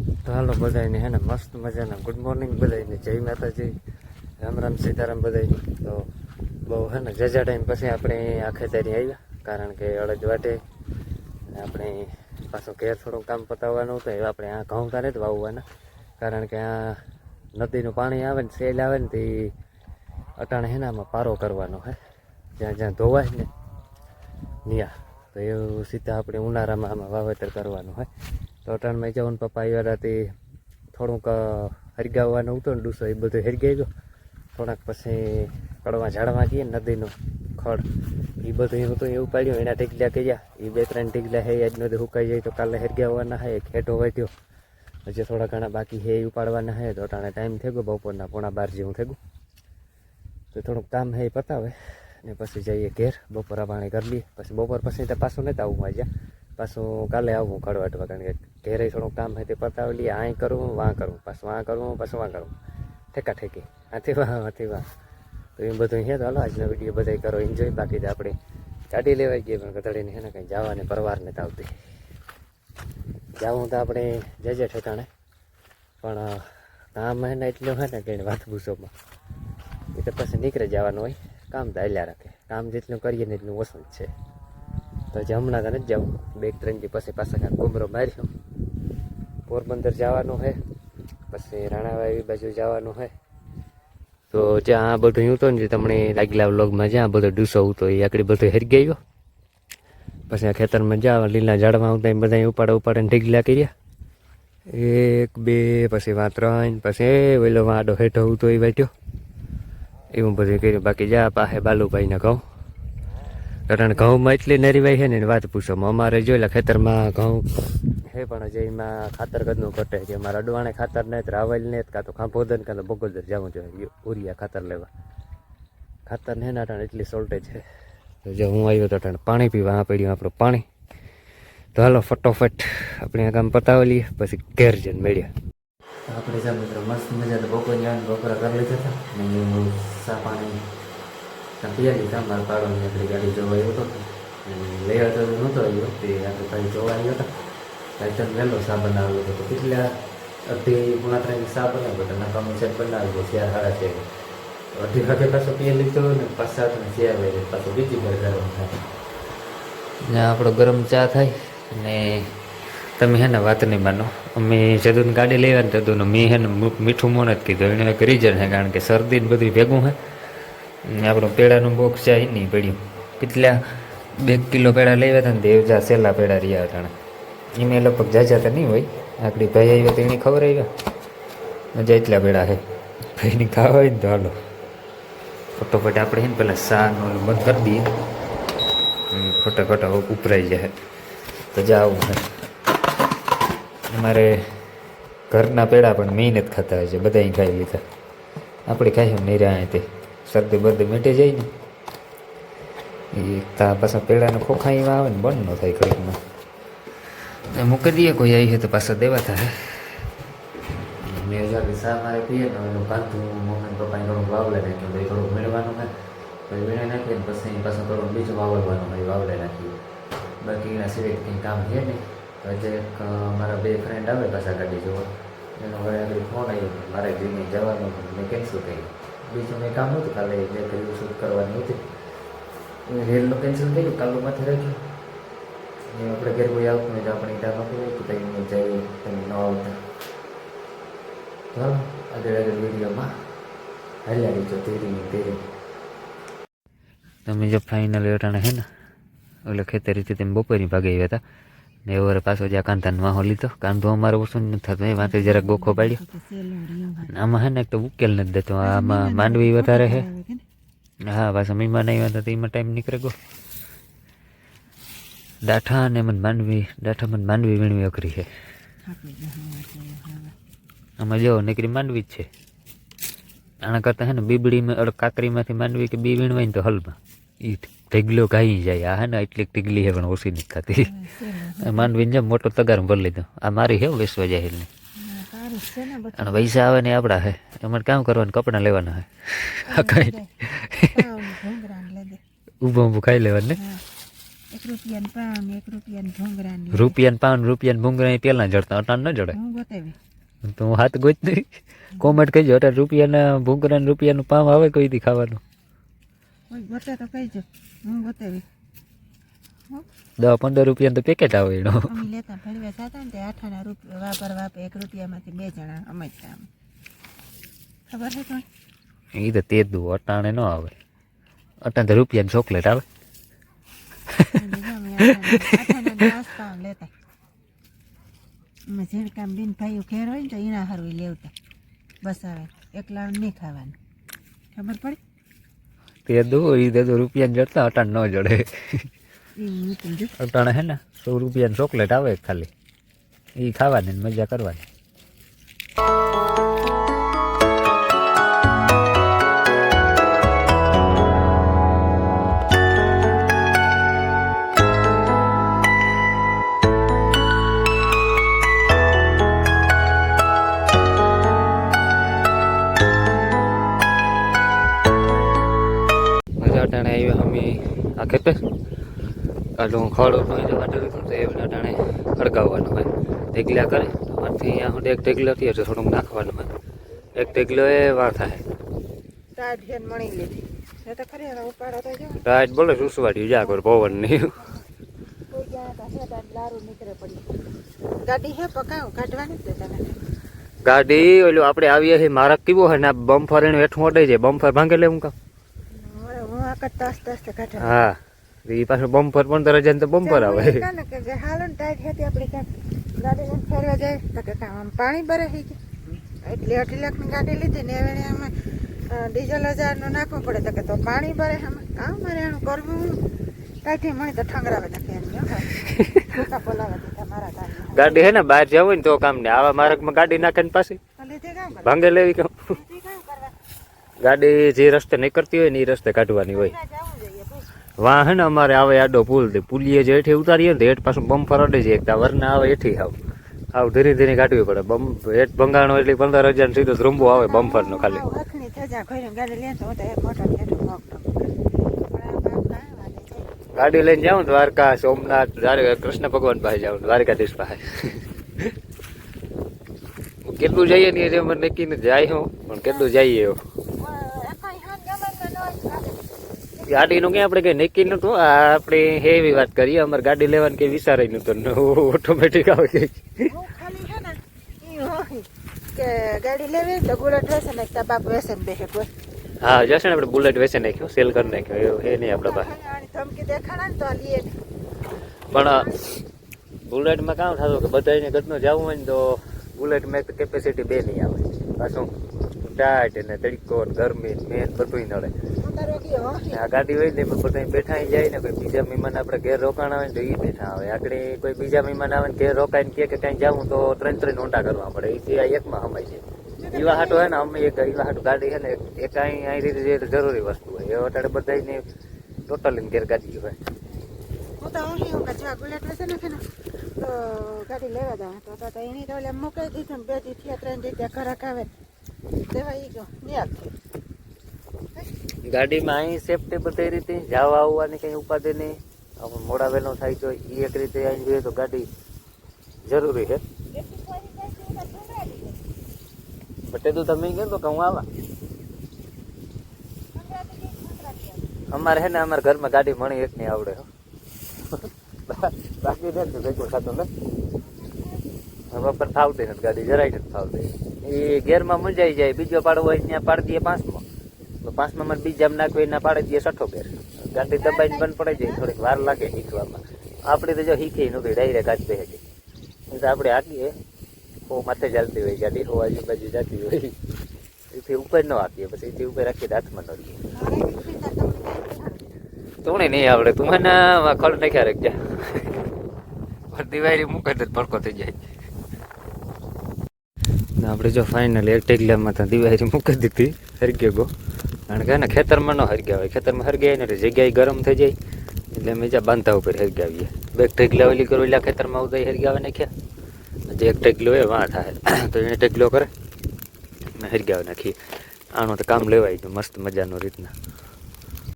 તો હાલો બધાને હે ને મસ્ત મજાના. ગુડ મોર્નિંગ બધાને જય માતાજી. રામ રામ સીતારામ બધાને તો બહુ હે ને જજા ટાઈમ પછી આપણે આખે તારી આવ્યા. કારણ કે અડદ વાટે આપણે પાછું ઘેર થોડું કામ પતાવવાનું હતું એ આપણે આ ઘઉં તારે જ વાવવાના. કારણ કે આ નદીનું પાણી આવે ને, સેલ આવે ને, તે અટાણે હે ને આમાં પારો કરવાનો હે. જ્યાં જ્યાં ધોવાય ને નિયા તો એવું સીધા આપણે ઉનાળામાં આમાં વાવેતર કરવાનું હોય તો અટાણમાં જવાનું પપ્પા આવ્યા હતા તે થોડુંક હરગાવવાનું હતું ને ડૂસો એ બધું હરગાઈ ગયો. થોડાક પછી કડવા ઝાડવા ગઈએ નદીનો ખડ. એ બધું હતું એવું પાડ્યું એના ઢીકલા કર્યા. એ બે ત્રણ ઢીકલા હે, આજ નદી સુકાઈ જાય તો કાલે હરગાવવાના હે ખેટો વધ્યો હજી થોડા ઘણા બાકી હે એ ઉપાડવાના હે, તો અટાણે ટાઈમ થઈ ગયો, બપોરના પોણા બાર જેવું થઈ ગયું. તો થોડુંક કામ હે, એ પતાવે. ને પછી જઈએ ઘેર, બપોરા પાણી કરી લઈએ. પછી બપોર પછી તો પાછું તો આવવું આજે પાછું કાલે આવવું કડવાટવા કારણ કે ઘેરે થોડુંક કામ હોય તે પતાવી લઈએ. આય કરું વાં કરું. પાછું વાં કરું, પાછું વાં કરું. ઠેકા ઠેકી. આથી વાહ આથી વાહ. તો એ બધું છે તો હાલો, આજનો વીડિયો બધા કરો એન્જોય બાકી આપણે ચાટી લેવાઈ ગઈ, પણ કતડીને છે ને કંઈ જવાને પરવારને તો આવતી. જવું તો આપણે જજે ઠેકાણે. પણ કામ હે ને એટલું હોય ને કે વાત ભૂસોમાં એ તો પછી નીકળે જવાનું હોય. કામ તો હાલ્યા રાખે. કામ જેટલું કરીએ ને એટલું ઓછું જ છે. તો જમણા તો નથી જવું. બે ત્રણ દી પછી પાછા કાંઈ ગુમરો માર્યો. પોરબંદર જવાનું છે પછી રાણાવાવી બાજુ જવાનું છે તો જ્યાં આ બધું હતું ને તમને લાગેલા વ્લોગમાં જ્યાં બધો ડૂસો હતો એ આકડી બધું હેરી ગયો. પછી આ ખેતરમાં જાવ લીલા ઝાડમાં આવતા બધા ઉપાડે ઉપાડે ઢીગલા કર્યા. એક, બે, પછી વાં ત્રણ, પછી એ ઓલો વાડો હેઠો હતો એ બેઠ્યો એવું બધું કર્યું. બાકી જા પાસે બાલુભાઈને ઘઉં કારણ ઘઉંમાં એટલી નરીવાઈ છે ને, એની વાત પૂછો. અમારે જોયેલા ખેતરમાં ઘઉં હે પણ જે એમાં ખાતર કદનું ઘટે કે અમારે અડવાણે ખાતર ને, રાવલ ને, કાં તો ખાંભોદન કાં તો બગોદર જવું જોઈએ. ઉરિયા ખાતર લેવા. ખાતર ને એના ટાણે એટલી સોલ્ટેજ છે. તો જો હું આવ્યો તો ટાણે પાણી પીવા, આ પડ્યું આપણું પાણી. તો હાલો, ફટોફટ આપણે આ કામ પતાવી લઈએ, પછી ઘેર જઈને મળ્યા આપણે જા મિત્રો, મસ્ત મજા તો બપોર બપોરા કરી લીધા હતા. ને પાણી ત્યાં પીયા લીધા મારા પાડોની આપણી ગાડી જોવા આવ્યો હતો અને લેવા તો નહોતો આવ્યો તે આપણે ભાઈ જોવા આવ્યો હતા ભાઈ વહેલો સા બનાવ્યો હતો તો કેટલા અઢી પોણા ત્રણ સા બનાવ્યો હતો નકામો સેટ બનાવી દો ચાર સાડા છે અઢી વાગે પાછો પીએ લીધો ને પાછા ને ચાર વાગે પાછો બીજી વાર ગરમ થાય ને આપણો ગરમ ચા થાય ને તમે હે ને વાત નહીં માનો અમે જદુન ગાડી લેવા ને જદુનું મેં હે ને મીઠું મોન જ કીધું એને એક રીઝન છે કારણ કે શરદી ને બધું ભેગું હે આપણું પેડાનું બોક્સ જાય નહીં પડ્યું. કેટલા બે કિલો પેડા લઈ આવ્યા હતા ને દેવજા સેલા પેડા રહ્યા હતા એમાં લગભગ જાજા તો નહીં હોય. આપણી ભાઈ આવ્યા તો એની ખબર આવ્યા મજા એટલા પેડા છે. ભાઈની ખાવા હોય ને તો હાલો. ફટોફટ આપણે ને પહેલાં શાકનું ઓલું બંધ કરી દઈએ. ફટાફટ ઉપરાઈ જાય. તો જાવું છે અમારે ઘરના પેડા પણ મહેનત ખાતા હોય છે બધા ખાઈ લીધા. આપણે ખાઈ નહીં રહ્યા તે શરદી બરદી મીટી જાય ને. એ તા પાછા પેડાના ખોખા એવા આવે ને બંધ ન થાય ઘડીકમાં. મૂકી દઈએ કોઈ આવી છે તો પાછા દેવા થાય મેં સા મારે પીએ ને એનું કાંતું મમ્મી પપ્પાએ થોડુંક વાવલે નાખ્યું તો એ મેળવાનું હોય. પછી વીણે નાખીએ ને પછી પાછું થોડુંક બીજું વાવલવાનું હોય વાવલે નાખીએ. બાકી એના સિવાય કંઈ કામ છે નહીં. આજે મારા બે ફ્રેન્ડ આવે પાછા ગાડી જોવા. એનો ઘરે આગળ ફોન આવ્યો મારે દિલ્હી જવાનું મેં કેન્સલ કર્યું? બીજું મેં કામ નહોતું. કાલે જે કર્યું શૂટ કરવાની હતી. રેલનું કેન્સલ કર્યું કાલનું માથે રાખ્યું. એ આપણે ઘેર કોઈ આવતું હોય તો આપણે ત્યાં નહોતું હોય તો કંઈ જઈએ તમે ન આવતા. ચાલો આગળ આગળ વિડીયોમાં હાલ્યા રીચો તેરી ધીરે તમે જો ફાઇનલ એટાણે હે ને, ઓલે ખેતરીથી તેમ બપોરની ભાગે આવ્યા હતા. ને એવો પાછો જ્યાં કાંતાનો હો લીધો. કાંધો અમારે ઓછું નથી થતું એ માથે જરાક ગોખો પાડ્યો. આમાં હે ને એક તો ઉકેલ નથી દેતો આમાં માંડવી વધારે છે હા. પાછા મહેમાન આવ્યા હતા તો એમાં ટાઈમ નીકળે ગો દાઠા અને મને માંડવી દાઠા મને માંડવી વીણવી અઘરી છે આમાં જો નીકળી માંડવી જ છે. આના કરતાં હે ને બીબડીમાં કાકરીમાંથી માંડવી કે બી વીણવાય ને તો હલમાં. એ ઢીગલો ગાઈ જાય. આ ને એટલી ઢીગલી હે પણ ઓછી નથી ખાતી માનવી જેમ મોટો તગાર ભરી લીધો. આ મારી હે વેસવા જાય ને અને પૈસા આવે ને આપણા હે. એમાં કામ કરવાનું કપડાં લેવાના હે. આ કાંઈ ઊભું ઊભું ખાઈ લેવાનું ને? એક રૂપિયાનું પાન એક રૂપિયાનું ભૂંગરાની રૂપિયા પાન રૂપિયા ભૂંગરા પેલા જડતા અટાણ ન જડે. હું ગોતેવી તો હું હાથ ગોત નહીં કોમેન્ટ કહીજો અટાણ રૂપિયાના ભૂંગરા રૂપિયાનું પામ આવે કોઈ દી ખાવાનું? કોઈ ગોતે તો કહીજો હું ગોતેવી દસ પંદર રૂપિયા તો પેકેટ આવે એનો. અમે લેતા ભળવા થતા ને તે આઠાના રૂપિયા વાપર વાપે એક રૂપિયામાંથી બે જણા અમે જ કામ ખબર છે કોઈ એ તો તે દુ અટાણે ન આવે. અટાણે તો રૂપિયાની ચોકલેટ આવે. લેતા. અમે ઝીણકામ બીન ભાઈઓ ઘેર હોય ને તો એના હારું લેવતા. બસ આવે એકલા નહીં ખાવાનું. ખબર પડી? તે દો એ તે તો જડતા અટાણ ન જડે. અટાણે હે ને સો રૂપિયાની ચોકલેટ આવે ખાલી. એ ખાવાની મજા કરવાની. આટલું ખોડું હોય તો વાટલું તો એ ટાણે અડકાવવાનું હોય. ઢેકલા કરે તો મારથી અહીંયા હું એક ઢેકલો થયો એટલે થોડુંક નાખવાનું હોય. એક ઢેકલો એ વાર થાય. મણી લીધી. રાત બોલે રૂસવાડ્યું જા કર પવન નહીં ગાડી હે પકાવ કાઢવાની જ તને. ગાડી ઓલું આપણે આવીએ છીએ મારા કેવો હોય ને આ બમ્ફર એનું હેઠું અટાઈ જાય બમ્ફર ભાંગે લે હું કામ હું. એ પાછું બમ્પર પંદર હજાર તો બમ્પર આવે. કે હાલો ને ટાઈટ હતી આપણી કાંઈ ગાડી લઈને ફરવા જાય. તો કે કામ આમ પાણી ભરે થઈ ગયું એટલે અઢી લાખની ગાડી લીધી ને એણે અમે ડીઝલ હજારનું નાખવું પડે. તો કે તો પાણી ભરે આમ. કામ મારે એનું કરવું ટાઈટી મળી તો ઠંગરાવે નાખે એમ બોલાવે મારા ગાડી હે ને બહાર જવું હોય ને તો કામ ને આવા માર્ગમાં ગાડી નાખે ને પાછી. ભાંગે લેવી કામ. ગાડી જે રસ્તે નીકળતી હોય ને એ રસ્તે કાઢવાની હોય. ત્યાં જવું જોઈએ ભાઈ વાહ હે અમારે આવે આડો પુલ તે પુલીએ જે હેઠે ઉતારીએ ને હેઠ પાછું બમ્ફર અડે છે. એકતા વરને આવે હેઠી આવ આવ ધીરે ધીરે કાઢવી પડે. બમ હેઠ ભંગાણો એટલે પંદર હજાર સીધો ધ્રુંબો આવે બમ્ફર નો ખાલી ગાડી લઈને જાઉં દ્વારકા સોમનાથ કૃષ્ણ ભગવાન પાસે જાઉં દ્વારકાધીશ પાસે. કેટલું જઈએ ને એ મને નક્કી નથી. જાય હું પણ કેટલું જઈએ એવું ગાડીનું ક્યાં આપણે કઈ નક્કી નતું આ આપણે હેવી વાત કરીએ. અમારે ગાડી લેવાની કઈ વિચારાય નતું ઓટોમેટિક આવે ગઈ ગાડી લેવી તો બુલેટ વેસે ને તાર બાપ વેસે બેસે કોઈ હા જશે ને આપણે બુલેટ વેસે નાખ્યો સેલ કરી નાખ્યો. એ નહીં આપણા પાસે. ધમકી દેખાડા ને તો લઈએ. પણ બુલેટમાં કામ થતું કે બધાને ઘરનું જવું હોય ને તો બુલેટમાં એક કેપેસિટી બે નહીં આવે. પાછું ટાઈટ ને તડકો ગરમી મેન બધું નડે. હું હોય. આ ગાડી હોય ને બધા બેઠા જાય ને કોઈ બીજા મહેમાન આપણે ઘેર રોકાણ આવે ને તો એ બેઠા આવે. આગળ કોઈ બીજા મહેમાન આવે ને ઘેર રોકાઈને કે કાંઈ જવું તો ત્રણ ત્રણ ઊંડા કરવા પડે. એ આ એકમાં સમાય છે. એવા હાટો હે ને અમે એક એવા હાટો ગાડી છે ને એક અહીં અહીં રીતે જે જરૂરી વસ્તુ હોય. એ અટાડે બધાને ટોટલી ઘેર ગાડી હોય. હું તો હું ગાડી લેવા દા તો એની તો ઓલે મૂકી દીધું બે દી ત્રણ દી ત્યાં આવે. ગાડીમાં અહીં સેફટી બધી રીતે જવા આવવાની કંઈ ઉપાધિ નહીં. મોડા વહેલો થાય તો એ એક રીતે અહીં જોઈએ તો ગાડી જરૂરી છે. બટે તો તમે કહો તો કે હું આવા. અમારે હે ને અમારા ઘરમાં ગાડી મળી એક નહીં આવડે. બાકી ને ભેગું થતું ને બપોર ફાવતી નથી ગાડી, જરાય નથી ફાવતી. એ ગેરમાં મૂંઝાઈ જાય. બીજો પાડો હોય ત્યાં પાડી દઈએ પાંચમાં. તો પાંચમાં મને બીજામાં નાખવી એના પાડી દઈએ છઠ્ઠો ઘેર. ગાડી દબાઈને બંધ પડે જાય, થોડીક વાર લાગે શીખવામાં. આપણે તો જો શીખી નથી ડાયરેક્ટ હાથ બે હજી તો આપણે હાકીએ. હો માથે ચાલતી હોય, ગાડી હો આજુબાજુ જતી હોય. એથી ઉપર ન આપીએ પછી એથી ઉપર રાખીએ, હાથમાં ન રહીએ તું નહીં આવડે. તું મને ખડ નાખ્યા રાખજા. દિવાળી મૂકે તો ભડકો થઈ જાય. આપણે જો ફાઇનલ એક ટેગલામાં તો દિવાળી મૂકી દીધી, હરગ્યો ગો કારણ કે ને ખેતરમાં ન હરગ્યા હોય. ખેતરમાં હરગ્યા ને એટલે જગ્યાએ ગરમ થઈ જાય. એટલે અમે જ્યાં બાંધતા ઉપર હરગાવીએ બે ટેગલા ઓલી કરો એટલે ખેતરમાં ઉદય હરગાવે નાખ્યા. જે એક ટેગલો હોય વાં થાય. તો એને ટેગલો કરે. હરગાવે નાખીએ. આનું તો કામ લેવાય ગયું મસ્ત મજાનું રીતના.